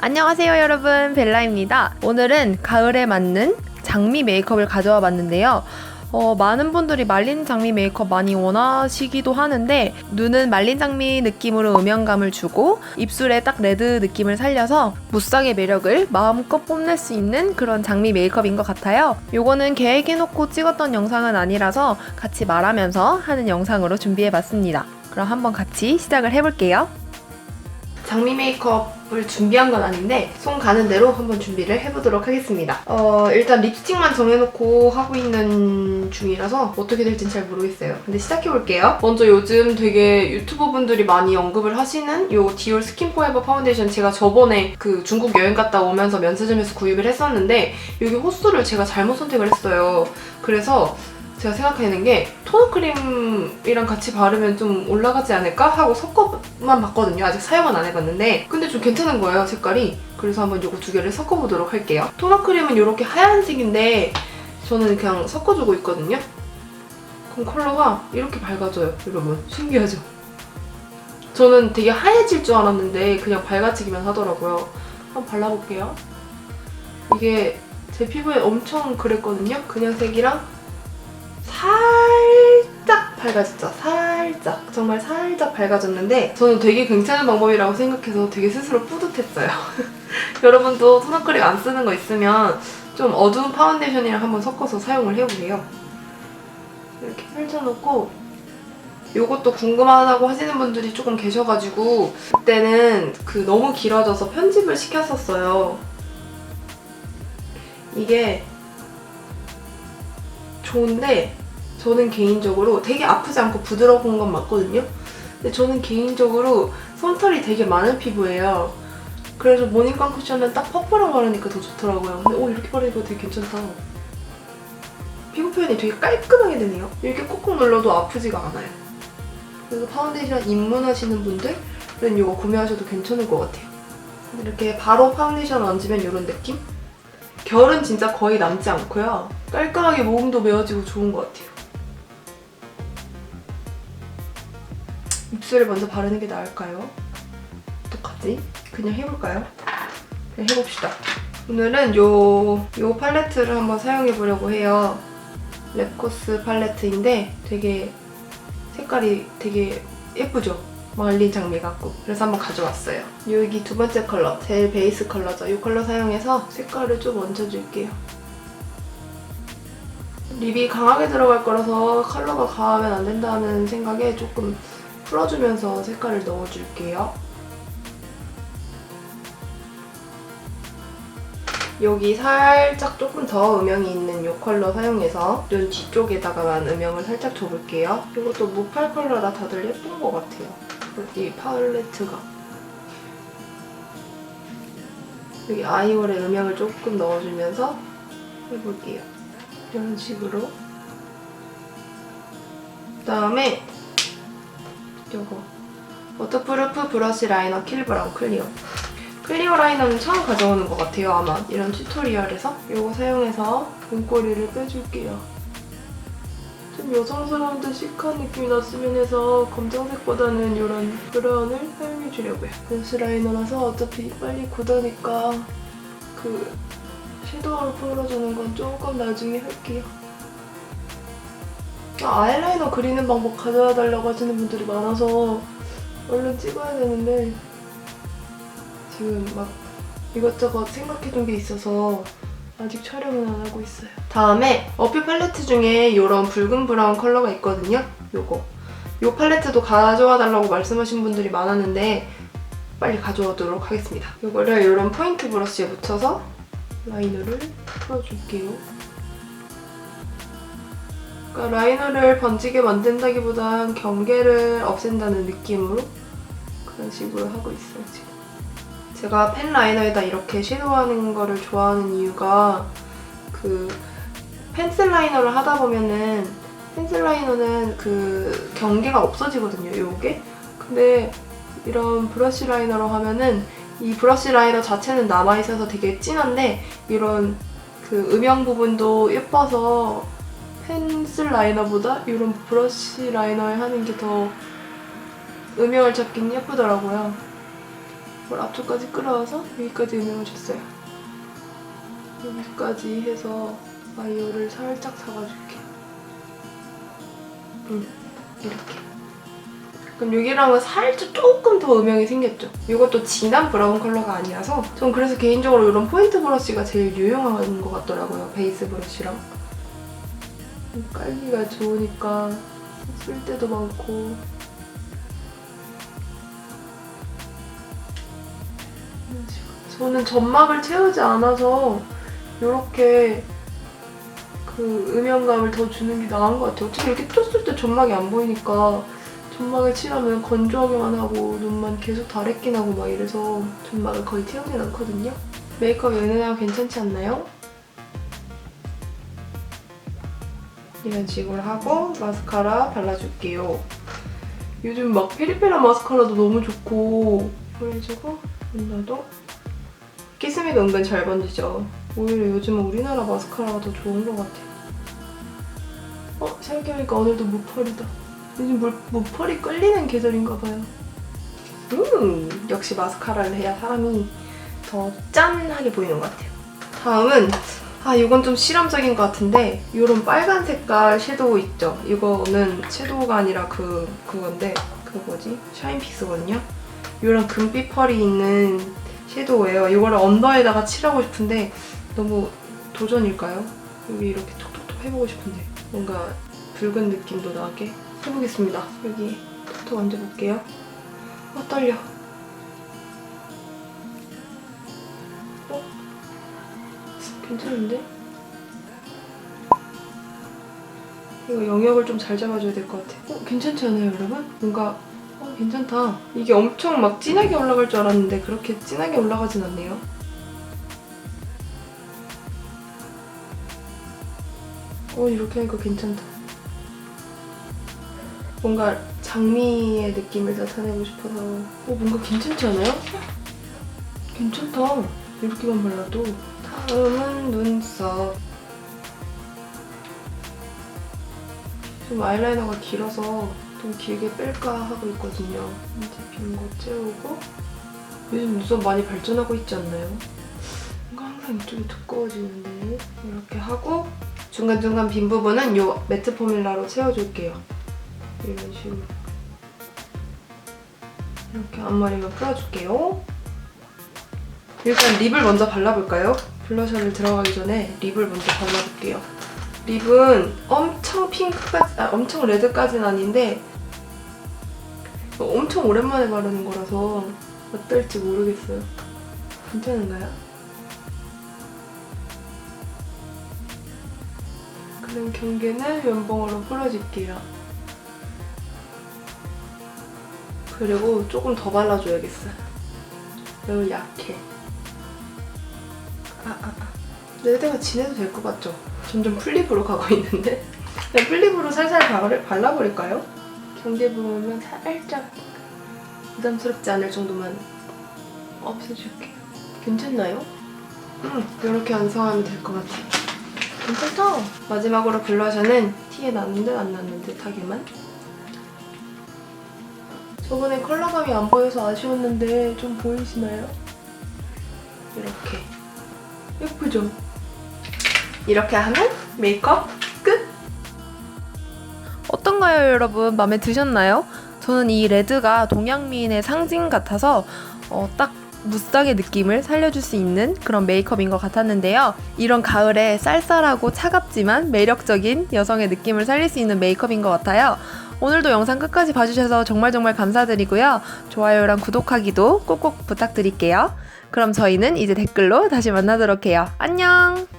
안녕하세요 여러분 벨라입니다. 오늘은 가을에 맞는 장미 메이크업을 가져와 봤는데요. 어, 많은 분들이 말린 장미 메이크업 많이 원하시기도 하는데 눈은 말린 장미 느낌으로 음영감을 주고 입술에 딱 레드 느낌을 살려서 무쌍의 매력을 마음껏 뽐낼 수 있는 그런 장미 메이크업인 것 같아요. 요거는 계획해놓고 찍었던 영상은 아니라서 같이 말하면서 하는 영상으로 준비해봤습니다. 그럼 한번 같이 시작을 해볼게요. 장미 메이크업을 준비한 건 아닌데 손 가는 대로 한번 준비를 해보도록 하겠습니다. 어, 일단 립스틱만 정해놓고 하고 있는 중이라서 어떻게 될진 잘 모르겠어요. 근데 시작해볼게요. 먼저 요즘 되게 유튜버 분들이 많이 언급을 하시는 요 디올 스킨 포에버 파운데이션 제가 저번에 그 중국 여행 갔다 오면서 면세점에서 구입을 했었는데 여기 호수를 제가 잘못 선택을 했어요. 그래서 제가 생각해낸 게 토너 크림이랑 같이 바르면 좀 올라가지 않을까 하고 섞어만 봤거든요. 아직 사용은 안 해봤는데 근데 좀 괜찮은 거예요 색깔이. 그래서 한번 이거 두 개를 섞어보도록 할게요. 토너 크림은 이렇게 하얀색인데 저는 그냥 섞어주고 있거든요. 그럼 컬러가 이렇게 밝아져요, 여러분. 신기하죠? 저는 되게 하얘질 줄 알았는데 그냥 밝아지기만 하더라고요. 한번 발라볼게요. 이게 제 피부에 엄청 그랬거든요. 그냥 색이랑 살짝 밝아졌죠. 살짝. 정말 살짝 밝아졌는데 저는 되게 괜찮은 방법이라고 생각해서 되게 스스로 뿌듯했어요. 여러분도 토너크림 안 쓰는 거 있으면 좀 어두운 파운데이션이랑 한번 섞어서 사용을 해보세요. 이렇게 펼쳐놓고 이것도 궁금하다고 하시는 분들이 조금 계셔가지고 그때는 그 너무 길어져서 편집을 시켰었어요. 이게 좋은데 저는 개인적으로 되게 아프지 않고 부드러운 건 맞거든요. 근데 저는 개인적으로 솜털이 되게 많은 피부예요. 그래서 모닝감 쿠션은 딱 퍼프랑 바르니까 더 좋더라고요. 근데 오 이렇게 바르니까 되게 괜찮다. 피부 표현이 되게 깔끔하게 되네요. 이렇게 콕콕 눌러도 아프지가 않아요. 그래서 파운데이션 입문하시는 분들은 이거 구매하셔도 괜찮을 것 같아요. 이렇게 바로 파운데이션 얹으면 이런 느낌? 결은 진짜 거의 남지 않고요. 깔끔하게 모공도 메워지고 좋은 것 같아요. 입술에 먼저 바르는 게 나을까요? 어떡하지? 그냥 해볼까요? 그냥 해봅시다. 오늘은 요, 요 팔레트를 한번 사용해보려고 해요. 랩코스 팔레트인데 되게 색깔이 되게 예쁘죠? 말린 장미 같고 그래서 한번 가져왔어요. 여기 두 번째 컬러, 제일 베이스 컬러죠. 이 컬러 사용해서 색깔을 좀 얹어줄게요. 립이 강하게 들어갈 거라서 컬러가 강하면 안 된다는 생각에 조금 풀어주면서 색깔을 넣어줄게요. 여기 살짝 조금 더 음영이 있는 이 컬러 사용해서 눈 뒤쪽에다가만 음영을 살짝 줘볼게요. 이것도 무팔 컬러라 다들 예쁜 것 같아요. 여기 팔레트가. 여기 아이홀에 음영을 조금 넣어주면서 해볼게요. 이런 식으로. 그다음에 요거 워터프루프 브러쉬 라이너 킬 브라운 클리어. 클리어 라이너는 처음 가져오는 것 같아요, 아마. 이런 튜토리얼에서. 이거 사용해서 눈꼬리를 빼줄게요. 좀 여성스러운 듯 시크한 느낌이 났으면 해서 검정색보다는 이런 브라운을 사용해주려고요. 브러쉬 라이너라서 어차피 빨리 굳으니까 그 섀도우를 풀어주는 건 조금 나중에 할게요. 아, 아이라이너 그리는 방법 가져와 달라고 하시는 분들이 많아서 얼른 찍어야 되는데 지금 막 이것저것 생각해둔 게 있어서 아직 촬영은 안 하고 있어요. 다음에 어필 팔레트 중에 이런 붉은 브라운 컬러가 있거든요. 요거. 요 팔레트도 가져와 달라고 말씀하신 분들이 많았는데 빨리 가져오도록 하겠습니다. 요거를 이런 포인트 브러쉬에 묻혀서 라이너를 풀어줄게요. 그러니까 라이너를 번지게 만든다기보단 경계를 없앤다는 느낌으로 그런 식으로 하고 있어요, 지금. 제가 펜 라이너에다 이렇게 섀도우하는 거를 좋아하는 이유가 그 펜슬 라이너를 하다 보면은 펜슬 라이너는 그 경계가 없어지거든요, 요게. 근데 이런 브러쉬 라이너로 하면은 이 브러쉬 라이너 자체는 남아 있어서 되게 진한데 이런 그 음영 부분도 예뻐서 펜슬 라이너보다 이런 브러쉬 라이너에 하는 게 더 음영을 잡긴 예쁘더라고요. 이걸 앞쪽까지 끌어와서 여기까지 음영을 줬어요. 여기까지 해서 와이어를 살짝 잡아줄게. 응, 이렇게. 그럼 여기랑은 살짝 조금 더 음영이 생겼죠. 이것도 진한 브라운 컬러가 아니라서 전 그래서 개인적으로 이런 포인트 브러쉬가 제일 유용한 것 같더라고요. 베이스 브러쉬랑. 깔기가 좋으니까 쓸 때도 많고. 저는 점막을 채우지 않아서 이렇게 그 음영감을 더 주는 게 나은 것 같아요. 어차피 이렇게 떴을 때 점막이 안 보이니까 점막을 칠하면 건조하게만 하고 눈만 계속 다래끼 나고 막 이래서 점막을 거의 채우진 않거든요. 메이크업 은은하고 괜찮지 않나요? 이런 식으로 하고 마스카라 발라줄게요. 요즘 막 페리페라 마스카라도 너무 좋고 그래가지고 누나도 키스미가 은근 잘 번지죠. 오히려 요즘은 우리나라 마스카라가 더 좋은 것 같아요. 어? 생각해보니까 오늘도 무펄이다. 요즘 물, 무펄이 끌리는 계절인가 봐요. 음, 역시 마스카라를 해야 사람이 더 짠하게 보이는 것 같아요. 다음은 아 이건 좀 실험적인 것 같은데 이런 빨간 색깔 섀도우 있죠? 이거는 섀도우가 아니라 그 그건데 그 뭐지? 샤인픽스거든요. 이런 금빛 펄이 있는 섀도우예요. 이거를 언더에다가 칠하고 싶은데 너무 도전일까요? 여기 이렇게 톡톡톡 해보고 싶은데 뭔가 붉은 느낌도 나게 해보겠습니다. 여기 톡톡 얹어볼게요. 아 떨려. 괜찮은데? 이거 영역을 좀 잘 잡아줘야 될 것 같아. 어, 괜찮지 않아요, 여러분? 뭔가 어, 괜찮다. 이게 엄청 막 진하게 올라갈 줄 알았는데 그렇게 진하게 올라가진 않네요. 어, 이렇게 하니까 괜찮다. 뭔가 장미의 느낌을 나타내고 싶어서 어, 뭔가 괜찮지 않아요? 괜찮다. 이렇게만 발라도 다음은 눈썹. 좀 아이라이너가 길어서 좀 길게 뺄까 하고 있거든요. 이제 빈거 채우고 요즘 눈썹 많이 발전하고 있지 않나요? 뭔가 항상 이쪽이 두꺼워지는데 이렇게 하고 중간중간 빈 부분은 이 매트 포뮬라로 채워줄게요. 이런 식으로 이렇게 앞머리만 풀어줄게요. 일단 립을 먼저 발라볼까요? 블러셔를 들어가기 전에 립을 먼저 발라볼게요. 립은 엄청 핑크까지, 아, 엄청 레드까지는 아닌데 엄청 오랜만에 바르는 거라서 어떨지 모르겠어요. 괜찮은가요? 그럼 경계는 면봉으로 풀어줄게요. 그리고 조금 더 발라줘야겠어. 너무 약해. 레드가 진해도 될 것 같죠? 점점 풀립으로 가고 있는데? 그냥 풀립으로 살살 발- 발라버릴까요? 경계 부분만 살짝 부담스럽지 않을 정도만 없애줄게요. 괜찮나요? 음, 이렇게 완성하면 될 것 같아요. 괜찮죠? 마지막으로 블러셔는 티에 듯안듯 하게만. 저번에 컬러감이 안 보여서 아쉬웠는데 좀 보이시나요? 이렇게. 예쁘죠? 이렇게 하면 메이크업 끝! 어떤가요, 여러분? 마음에 드셨나요? 저는 이 레드가 동양미인의 상징 같아서 어, 딱 무쌍의 느낌을 살려줄 수 있는 그런 메이크업인 것 같았는데요. 이런 가을에 쌀쌀하고 차갑지만 매력적인 여성의 느낌을 살릴 수 있는 메이크업인 것 같아요. 오늘도 영상 끝까지 봐주셔서 정말 정말 감사드리고요. 좋아요랑 구독하기도 꼭꼭 부탁드릴게요. 그럼 저희는 이제 댓글로 다시 만나도록 해요. 안녕!